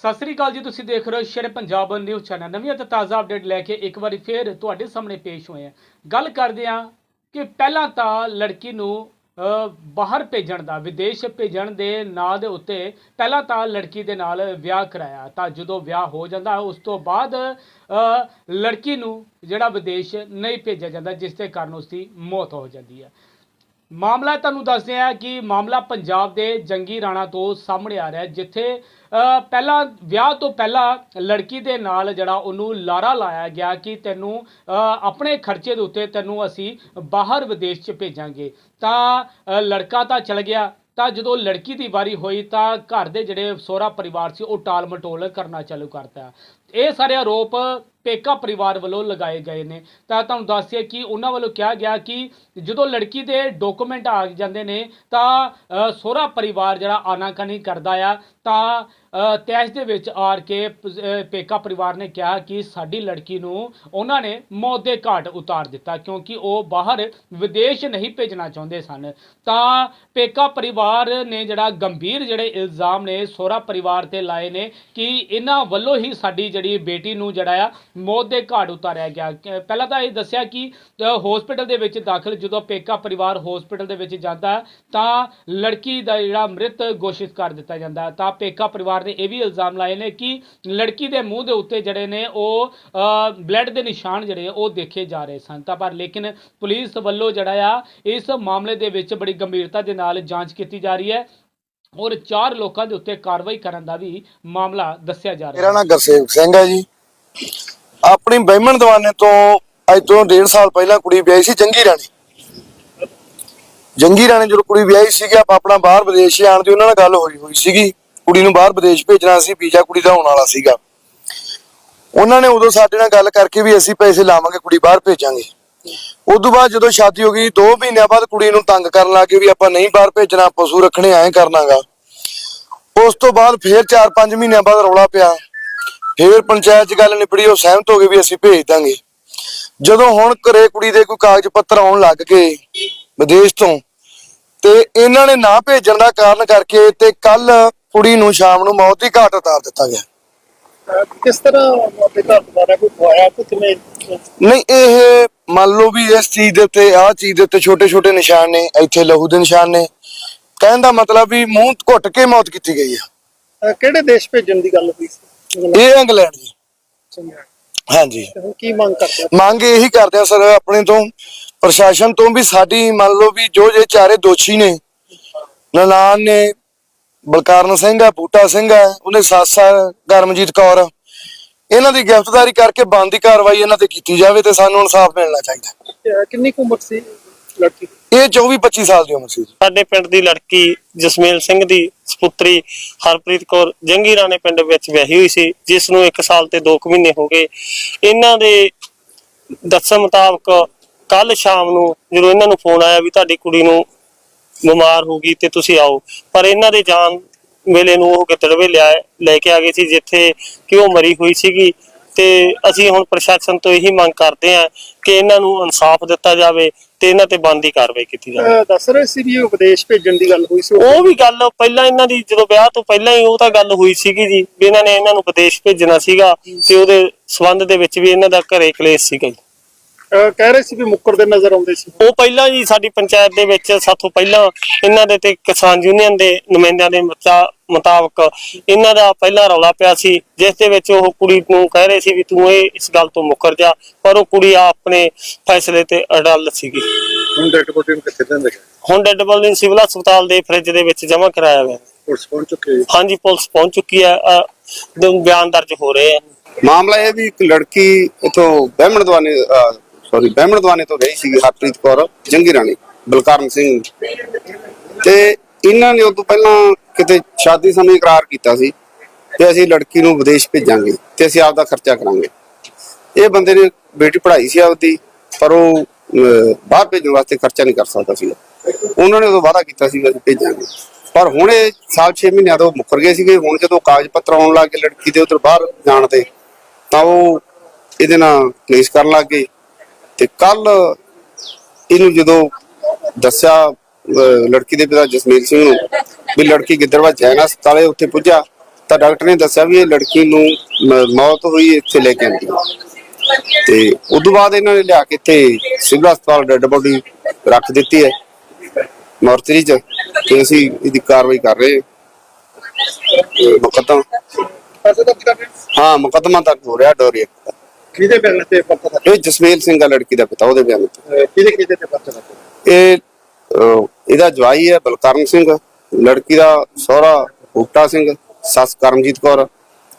ਸਤਿ ਸ੍ਰੀ ਅਕਾਲ ਜੀ, ਤੁਸੀਂ ਦੇਖ ਰਹੇ ਹੋ ਸ਼ੇਰ ਪੰਜਾਬ ਨਿਊਜ਼ ਚੈਨਲ। ਨਵੀਂ ਅਤੇ ਤਾਜ਼ਾ ਅਪਡੇਟ ਲੈ ਕੇ ਇੱਕ ਵਾਰੀ ਫੇਰ ਤੁਹਾਡੇ ਸਾਹਮਣੇ ਪੇਸ਼ ਹੋਏ ਹਾਂ। ਗੱਲ ਕਰਦੇ ਹਾਂ ਕਿ ਪਹਿਲਾਂ ਤਾਂ ਲੜਕੀ ਨੂੰ ਬਾਹਰ ਭੇਜਣ ਦਾ, ਵਿਦੇਸ਼ ਭੇਜਣ ਦੇ ਨਾਂ ਦੇ ਉੱਤੇ ਪਹਿਲਾਂ ਤਾਂ ਲੜਕੀ ਦੇ ਨਾਲ ਵਿਆਹ ਕਰਾਇਆ। ਤਾਂ ਜਦੋਂ ਵਿਆਹ ਹੋ ਜਾਂਦਾ, ਉਸ ਤੋਂ ਬਾਅਦ ਲੜਕੀ ਨੂੰ ਜਿਹੜਾ ਵਿਦੇਸ਼ ਨਹੀਂ ਭੇਜਿਆ ਜਾਂਦਾ, ਜਿਸ ਦੇ ਕਾਰਨ ਉਸ ਦੀ ਮੌਤ ਹੋ ਜਾਂਦੀ ਹੈ। ਮਾਮਲਾ ਤੁਹਾਨੂੰ ਦੱਸਦੇ ਹਾਂ ਕਿ ਮਾਮਲਾ ਪੰਜਾਬ ਦੇ ਜੰਗੀ ਰਾਣਾ ਤੋਂ ਸਾਹਮਣੇ ਆ ਰਿਹਾ ਜਿੱਥੇ ਪਹਿਲਾਂ, ਵਿਆਹ ਤੋਂ ਪਹਿਲਾਂ ਲੜਕੀ ਦੇ ਨਾਲ ਜਿਹੜਾ ਉਹਨੂੰ ਲਾਰਾ ਲਾਇਆ ਗਿਆ ਕਿ ਤੈਨੂੰ ਆਪਣੇ ਖਰਚੇ ਦੇ ਉੱਤੇ ਤੈਨੂੰ ਅਸੀਂ ਬਾਹਰ ਵਿਦੇਸ਼ 'ਚ ਭੇਜਾਂਗੇ। ਤਾਂ ਲੜਕਾ ਤਾਂ ਚਲ ਗਿਆ। ਤਾਂ ਜਦੋਂ ਲੜਕੀ ਦੀ ਵਾਰੀ ਹੋਈ ਤਾਂ ਘਰ ਦੇ ਜਿਹੜੇ ਸਹੁਰਾ ਪਰਿਵਾਰ ਸੀ ਉਹ ਟਾਲ ਮਟੋਲ ਕਰਨਾ ਚਾਲੂ ਕਰਤਾ। ਇਹ ਸਾਰੇ ਆਰੋਪ ਪੇਕਾ ਪਰਿਵਾਰ ਵੱਲੋਂ ਲਗਾਏ ਗਏ ਨੇ। ਤਾਂ ਤੁਹਾਨੂੰ ਦੱਸਿਆ ਕਿ ਉਹਨਾਂ ਵੱਲੋਂ ਕਿਹਾ ਗਿਆ ਕਿ ਜਦੋਂ ਲੜਕੀ ਦੇ ਡਾਕੂਮੈਂਟ ਆ ਜਾਂਦੇ ਨੇ ਤਾਂ ਅ, ਪਰਿਵਾਰ ਜਿਹੜਾ ਆਨਾਕਾਨੀ ਕਰਦਾ ਆ ਤਾਂ ਅ, ਤੈਸ਼ ਦੇ ਵਿੱਚ ਆਰ ਕੇ ਪੇਕਾ ਪਰਿਵਾਰ ਨੇ ਕਿਹਾ ਕਿ ਸਾਡੀ ਲੜਕੀ ਨੂੰ ਉਹਨਾਂ ਨੇ ਮੌਤ ਦੇ ਘਾਟ ਉਤਾਰ ਦਿੱਤਾ ਕਿਉਂਕਿ ਉਹ ਬਾਹਰ ਵਿਦੇਸ਼ ਨਹੀਂ ਭੇਜਣਾ ਚਾਹੁੰਦੇ ਸਨ। ਤਾਂ ਪੇਕਾ ਪਰਿਵਾਰ ਨੇ ਜਿਹੜਾ ਗੰਭੀਰ ਜਿਹੜੇ ਇਲਜ਼ਾਮ ਨੇ ਸਹੁਰਾ ਪਰਿਵਾਰ ਤੇ ਲਾਏ ਨੇ ਕਿ ਇਹਨਾਂ ਵੱਲੋਂ ਹੀ ਸਾਡੀ ਜਿਹੜੀ ਬੇਟੀ ਨੂੰ ਜਿਹੜਾ ਆ ਮੌਤ ਦੇ ਘਾਟ ਉਤਾਰਿਆ ਗਿਆ। ਪਹਿਲਾਂ ਤਾਂ ਇਹ ਦੱਸਿਆ ਕਿ ਹਸਪੀਟਲ ਦੇ ਵਿੱਚ ਦਾਖਲ ਜਦੋਂ ਪੇਕਾ ਪਰਿਵਾਰ ਹਸਪੀਟਲ ਦੇ ਵਿੱਚ ਜਾਂਦਾ, ਤਾਂ ਲੜਕੀ ਦਾ ਜਿਹੜਾ ਮ੍ਰਿਤ ਘੋਸ਼ਿਤ ਕਰ ਦਿੱਤਾ ਜਾਂਦਾ। ਤਾਂ ਪੇਕਾ ਪਰਿਵਾਰ ਨੇ ਇਹ ਵੀ ਇਲਜ਼ਾਮ ਲਾਏ ਨੇ ਕਿ ਲੜਕੀ ਦੇ ਮੂੰਹ ਦੇ ਉੱਤੇ ਜਿਹੜੇ ਨੇ ਉਹ ਬਲੱਡ ਦੇ ਨਿਸ਼ਾਨ ਜਿਹੜੇ ਉਹ ਦੇਖੇ ਜਾ ਰਹੇ ਸਨ। ਤਾਂ ਪਰ ਲੇਕਿਨ ਪੁਲਿਸ ਵੱਲੋਂ ਜਿਹੜਾ ਆ, ਇਸ ਮਾਮਲੇ ਦੇ ਵਿੱਚ ਬੜੀ ਗੰਭੀਰਤਾ ਦੇ ਨਾਲ ਜਾਂਚ ਕੀਤੀ ਜਾ ਰਹੀ ਹੈ ਔਰ ਚਾਰ ਲੋਕਾਂ ਦੇ ਉੱਤੇ ਕਾਰਵਾਈ ਕਰਨ ਦਾ ਵੀ ਮਾਮਲਾ ਦੱਸਿਆ ਜਾ ਰਿਹਾ ਮੇਰਾ ਨਾਮ ਗੁਰਸੇਵਕ ਸਿੰਘ ਹੈ ਜੀ। ਆਪਣੀ ਬਹਿਮਣ ਦੀਵਾਨੇ ਤੋਂ ਅੱਜ ਤੋਂ ਡੇਢ ਸਾਲ ਪਹਿਲਾਂ ਕੁੜੀ ਵਿਆਹੀ ਸੀ ਜੰਗੀ ਰਾਣੀ। ਜੰਗੀ ਰਾਣੀ ਜਦੋਂ ਕੁੜੀ ਵਿਆਹੀ ਸੀਗੀ, ਆਪਾਂ ਆਪਣਾ ਬਾਹਰ ਵਿਦੇਸ਼ ਜਾਣ ਦੀ ਉਹਨਾਂ ਨਾਲ ਗੱਲ ਹੋਈ ਹੋਈ ਸੀਗੀ। ਕੁੜੀ ਨੂੰ ਬਾਹਰ ਵਿਦੇਸ਼ ਭੇਜਣਾ ਸੀ, ਵੀਜ਼ਾ ਕੁੜੀ ਦਾ ਹੋਣ ਵਾਲਾ ਸੀਗਾ। ਉਹਨਾਂ ਨੇ ਉਦੋਂ ਸਾਡੇ ਨਾਲ ਗੱਲ ਕਰਕੇ ਵੀ ਅਸੀਂ ਪੈਸੇ ਲਾਵਾਂਗੇ, ਕੁੜੀ ਬਾਹਰ ਭੇਜਾਂਗੇ। ਉਦੋਂ ਬਾਅਦ ਜਦੋਂ ਸ਼ਾਦੀ ਹੋ ਗਈ 2 ਮਹੀਨਿਆਂ ਬਾਅਦ ਕੁੜੀ ਨੂੰ ਤੰਗ ਕਰਨ ਲੱਗੇ ਵੀ ਆਪਾਂ ਨਹੀਂ ਬਾਹਰ ਭੇਜਣਾ, ਪਸ਼ੂ ਰੱਖਣੇ ਐਂ ਕਰਨਾਗਾ। ਉਸ ਤੋਂ ਬਾਅਦ ਫੇਰ 4-5 ਮਹੀਨਿਆਂ ਬਾਅਦ ਰੌਲਾ ਪਿਆ। ਫੇਰ ਪੰਚਾਇਤ 'ਚ ਗੱਲ ਨਿਬੜੀ ਉਹ ਸਹਿਮਤ ਹੋ ਗਏ ਵੀ ਅਸੀਂ ਭੇਜ ਦਾਂਗੇ। ਜਦੋਂ ਹੁਣ ਘਰੇ ਕੁੜੀ ਦੇ ਕੋਈ ਕਾਗਜ਼ ਪੱਤਰ ਆਉਣ ਲੱਗ ਗਏ ਵਿਦੇਸ਼ ਤੋਂ ਤੇ ਇਹਨਾਂ ਨੇ ਨਾ ਭੇਜਣ ਦਾ ਕਾਰਨ ਕਰਕੇ ਤੇ ਕੱਲ ਕੁੜੀ ਨੂੰ ਸ਼ਾਮ ਨੂੰ ਮੌਤ ਦੀ ਘਾਟ ਉਤਾਰ ਦਿੱਤਾ ਗਿਆ। ਕਿਸ ਤਰ੍ਹਾਂ ਆਪਣੇ ਘਰ ਦੁਆਰਾ ਕੋਈ ਖਵਾਇਆ ਕਿਵੇਂ ਨਹੀਂ? ਇਹ ਮੰਨ ਲਓ ਵੀ ਇਸ ਚੀਜ਼ ਦੇ ਉੱਤੇ ਆਹ ਚੀਜ਼ ਦੇ ਉੱਤੇ ਛੋਟੇ ਛੋਟੇ ਨਿਸ਼ਾਨ ਨੇ ਇੱਥੇ ਲਹੂ ਦੇ ਨਿਸ਼ਾਨ ਨੇ। ਕਹਿਣ ਦਾ ਮਤਲਬ ਵੀ ਮੂੰਹ ਘੁੱਟ ਕੇ ਮੌਤ ਕੀਤੀ ਗਈ ਆ। ਕਿਹੜੇ ਦੇਸ਼ ਭੇਜਣ ਦੀ ਗੱਲ ਹੋਈ ਸੀ? ਇਹ ਇੰਗਲੈਂਡ ਜੀ। ਹਾਂਜੀ ਤੇ ਹੁਣ ਕੀ ਮੰਗ ਕਰਦੇ ਆ? ਮੰਗ ਇਹੀ ਕਰਦੇ ਆ ਸਰ ਆਪਣੇ ਤੋਂ ਪ੍ਰਸ਼ਾਸਨ ਤੋਂ ਵੀ ਸਾਡੀ ਮੰਨ ਲਓ ਵੀ ਜੋ ਜੇ ਚਾਰੇ ਦੋਸ਼ੀ ਨੇ ਨਨਾਣ ਨੇ ਬਲਕਾਰਨ ਸਿੰਘ ਆ ਬੂਟਾ ਸਿੰਘ ਆ ਉਹਨੇ ਸੱਸ ਆ ਗਰਮਜੀਤ ਕੌਰ ਇਹਨਾਂ ਦੀ ਗ੍ਰਿਫਤਾਰੀ ਕਰਕੇ ਬੰਦੀ ਕਾਰਵਾਈ ਇਹਨਾਂ ਤੇ ਕੀਤੀ ਜਾਵੇ ਤੇ ਸਾਨੂੰ ਇਨਸਾਫ ਮਿਲਣਾ ਚਾਹੀਦਾ ਕਿੰਨੀ ਕੁ ਉਮਰ ਸੀ ਲੜਕੀ। ਇਹ 24 25 ਸਾਲ ਦੀ ਉਮਰ ਸੀ ਜੀ। ਸਾਡੇ ਪਿੰਡ ਦੀ ਲੜਕੀ ਜਸਮੇਲ ਸਿੰਘ ਦੀ ਸੁਪੁੱਤਰੀ ਹਰਪ੍ਰੀਤ ਕੌਰ ਜੰਗੀਰਾਣੇ ਪਿੰਡ ਵਿੱਚ ਵਿਆਹੀ ਹੋਈ ਸੀ, ਜਿਸ ਨੂੰ 1 ਸਾਲ ਤੇ 2 ਮਹੀਨੇ ਹੋ ਗਏ। ਇਹਨਾਂ ਦੇ ਦੱਸਣ ਮੁਤਾਬਕ ਕੱਲ ਸ਼ਾਮ ਨੂੰ ਜਦੋਂ ਇਹਨਾਂ ਨੂੰ ਫੋਨ ਆਇਆ ਵੀ ਤੁਹਾਡੀ ਕੁੜੀ ਨੂੰ ਬਿਮਾਰ ਹੋ ਗਈ ਤੇ ਤੁਸੀਂ ਆਓ, ਪਰ ਇਹਨਾਂ ਦੇ ਜਾਣ ਵੇਲੇ ਨੂੰ ਉਹ ਗਿੱਦੜਵੇ ਲਿਆ ਲੈ ਕੇ ਆ ਗਏ ਸੀ, ਜਿੱਥੇ ਕਿ ਉਹ ਮਰੀ ਹੋਈ ਸੀਗੀ। ਤੇ ਅਸੀਂ ਹੁਣ ਪ੍ਰਸ਼ਾਸਨ ਤੋਂ ਇਹੀ ਮੰਗ ਕਰਦੇ ਹਾਂ ਕਿ ਇਹਨਾਂ ਨੂੰ ਇਨਸਾਫ ਦਿੱਤਾ ਜਾਵੇ। ਤੇ ਇਹਨਾਂ ਤੇ ਬੰਦੀ ਕਾਰਵਾਈ ਕੀਤੀ ਜਾਵੇ। ਅਹ ਦੱਸ ਰਹੇ ਸੀ ਵੀ ਉਹ ਵਿਦੇਸ਼ ਭੇਜਣ ਦੀ ਗੱਲ ਹੋਈ ਸੀ। ਉਹ ਵੀ ਗੱਲ ਪਹਿਲਾਂ ਇਹਨਾਂ ਦੀ ਜਦੋਂ ਵਿਆਹ ਤੋਂ ਪਹਿਲਾਂ ਹੀ ਉਹ ਤਾਂ ਗੱਲ ਹੋਈ ਸੀਗੀ ਜੀ ਵੀ ਇਹਨਾਂ ਨੇ ਇਹਨਾਂ ਨੂੰ ਵਿਦੇਸ਼ ਭੇਜਣਾ ਸੀਗਾ ਤੇ ਉਹਦੇ ਸਬੰਧ ਦੇ ਵਿੱਚ ਵੀ ਇਹਨਾਂ ਦਾ ਘਰੇ ਕਲੇਸ਼ ਸੀਗਾ ਜੀ। ਕਹਿ ਰਹੇ ਸੀ ਵੀ ਮੁੱਕਰਦੇ ਨਜ਼ਰ ਆਉਂਦੇ ਸੀ। ਉਹ ਪਹਿਲਾਂ ਜੀ ਸਾਡੀ ਪੰਚਾਇਤ ਦੇ ਵਿੱਚ ਸਾਥੋਂ ਪਹਿਲਾਂ ਇਹਨਾਂ ਦੇ ਤੇ ਕਿਸਾਨ ਯੂਨੀਅਨ ਦੇ ਨੁਮਾਇੰਦਿਆਂ ਦੇ ਮੁਤਾ- ਮੁਤਾਬਕ ਇਹਨਾਂ ਦਾ ਪਹਿਲਾਂ ਰੌਲਾ ਪਿਆ ਸੀ ਜਿਸ ਦੇ ਵਿੱਚ ਉਹ ਕੁੜੀ ਨੂੰ ਕਹਿ ਰਹੇ ਸੀ ਵੀ ਤੂੰ ਇਹ ਇਸ ਗੱਲ ਤੋਂ ਮੁੱਕਰ ਜਾ ਪਰ ਉਹ ਕੁੜੀ ਆਪਣੇ ਫੈਸਲੇ ਤੇ ਅੜਲ ਸੀਗੀ। ਹੁਣ ਡੈਡ ਬੋਡੀ ਨੂੰ ਕਿੱਥੇ ਦਿੰਦੇ ਹੁਣ ਡੈਡ ਬੋਡੀ ਨੂੰ ਸਿਵਲ ਹਸਪਤਾਲ ਦੇ ਫ੍ਰਿਜ ਦੇ ਵਿੱਚ ਜਮ੍ਹਾਂ ਕਰਾਇਆ ਗਿਆ ਪੁਲਿਸ ਪਹੁੰਚ ਚੁੱਕੀ ਹੈ ਹਾਂਜੀ ਪੁਲਿਸ ਪਹੁੰਚ ਚੁੱਕੀ ਹੈ ਬਿਆਨ ਦਰਜ ਹੋ ਰਹੇ ਆ ਮਾਮਲਾ ਇਹ ਵੀ ਇੱਕ ਲੜਕੀ ਇਥੋਂ ਬਹਿਮਣ ਦਵਾਨੇ ਸੌਰੀ ਬਹਿਮਣ ਦਵਾਨੇ ਤੋਂ ਰਹੀ ਸੀਗੀ ਹਰਪ੍ਰੀਤ ਕੌਰ, ਜੰਗੀ ਰਾਣੀ, ਬਲਕਾਰਨ ਸਿੰਘ। ਤੇ ਇਹਨਾਂ ਨੇ ਉਦੋਂ ਪਹਿਲਾਂ ਕਿਤੇ ਸ਼ਾਦੀ ਸਮੇਂ ਇਕਰਾਰ ਕੀਤਾ ਸੀ ਤੇ ਅਸੀਂ ਲੜਕੀ ਨੂੰ ਵਿਦੇਸ਼ ਭੇਜਾਂਗੇ ਤੇ ਅਸੀਂ ਆਪਦਾ ਖਰਚਾ ਕਰਾਂਗੇ। ਇਹ ਬੰਦੇ ਨੇ ਬੇਟੀ ਪੜ੍ਹਾਈ ਸੀ ਆਪਦੀ, ਪਰ ਉਹ ਬਾਹਰ ਭੇਜਣ ਵਾਸਤੇ ਖਰਚਾ ਨਹੀਂ ਕਰ ਸਕਦਾ ਸੀ ਉਹਨਾਂ ਨੇ ਉਦੋਂ ਵਾਅਦਾ ਕੀਤਾ ਸੀ ਅਸੀਂ ਭੇਜਾਂਗੇ। ਪਰ ਹੁਣ ਇਹ ਸਾਲ 6 ਮਹੀਨਿਆਂ ਤੋਂ ਮੁੱਕਰ ਗਏ ਸੀਗੇ। ਹੁਣ ਜਦੋਂ ਕਾਗਜ਼ ਪੱਤਰ ਆਉਣ ਲੱਗ ਗਏ ਲੜਕੀ ਦੇ ਉਧਰ ਬਾਹਰ ਜਾਣ ਤੇ, ਤਾਂ ਉਹ ਇਹਦੇ ਨਾਲ ਕਲੇਸ਼ ਕਰਨ ਲੱਗ ਗਏ। ਤੇ ਕੱਲ ਇਹਨੂੰ ਜਦੋਂ ਦੱਸਿਆ ਲੜਕੀ ਦੇ ਪਿਤਾ ਜਸਮੀਲ ਸਿੰਘ ਨੂੰ ਵੀ ਲੜਕੀ ਗਿੱਦੜਵਾ ਜੈਨ ਹਸਪਤਾਲੇ ਉੱਥੇ ਪੁੱਜਾ ਤਾਂ ਡਾਕਟਰ ਨੇ ਦੱਸਿਆ ਵੀ ਇਹ ਲੜਕੀ ਨੂੰ ਮੌਤ ਹੋਈ ਇੱਥੇ ਲੈ ਕੇ ਆਂਦੀ। ਤੇ ਉਸ ਤੋਂ ਬਾਅਦ ਇਹਨਾਂ ਨੇ ਲਿਆ ਕੇ ਇੱਥੇ ਸਿਵਲ ਹਸਪਤਾਲ ਡੈੱਡ ਬੋਡੀ ਰੱਖ ਦਿੱਤੀ ਹੈ ਮੋਰਚਰੀ 'ਚ ਤੇ ਅਸੀਂ ਇਹਦੀ ਕਾਰਵਾਈ ਕਰ ਰਹੇ ਹਾਂ। ਮੁਕੱਦਮਾ। ਹੋ? ਮੁਕੱਦਮਾ ਤਾਂ ਹੋ ਰਿਹਾ ਡੋਰੀ ਕਿਹਦੇ ਬਿਆਨ ਤੇ ਪਰਚਾ ਦਰਜ ਇਹ ਜਸਮੇਲ ਸਿੰਘ ਆ ਲੜਕੀ ਦਾ ਪਿਤਾ ਉਹਦੇ ਬਿਆਨ ਤੇ। ਅਹ ਕਿਹਦੇ ਕਿਹਦੇ ਤੇ ਪਰਚਾ ਦਰਜ ਇਹ ਅਹ, ਇਹਦਾ ਜਵਾਈ ਹੈ ਬਲਕਰਨ ਸਿੰਘ। ਲੜਕੀ ਦਾ ਸਹੁਰਾ ਬੂਟਾ ਸਿੰਘ ਸੱਸ ਕਰਮਜੀਤ ਕੌਰ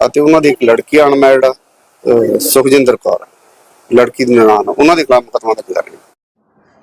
ਅਤੇ ਉਹਨਾਂ ਦੀ ਇੱਕ ਲੜਕੀ ਅਨਮੈਰਿਡ ਸੁਖਜਿੰਦਰ ਕੌਰ। ਲੜਕੀ ਦੀ ਨਨਾਣ ਉਹਨਾਂ ਦੇ ਖਿਲਾਫ ਮੁਕੱਦਮਾ ਦਰਜ ਕਰ ਰਹੇ ਹਾਂ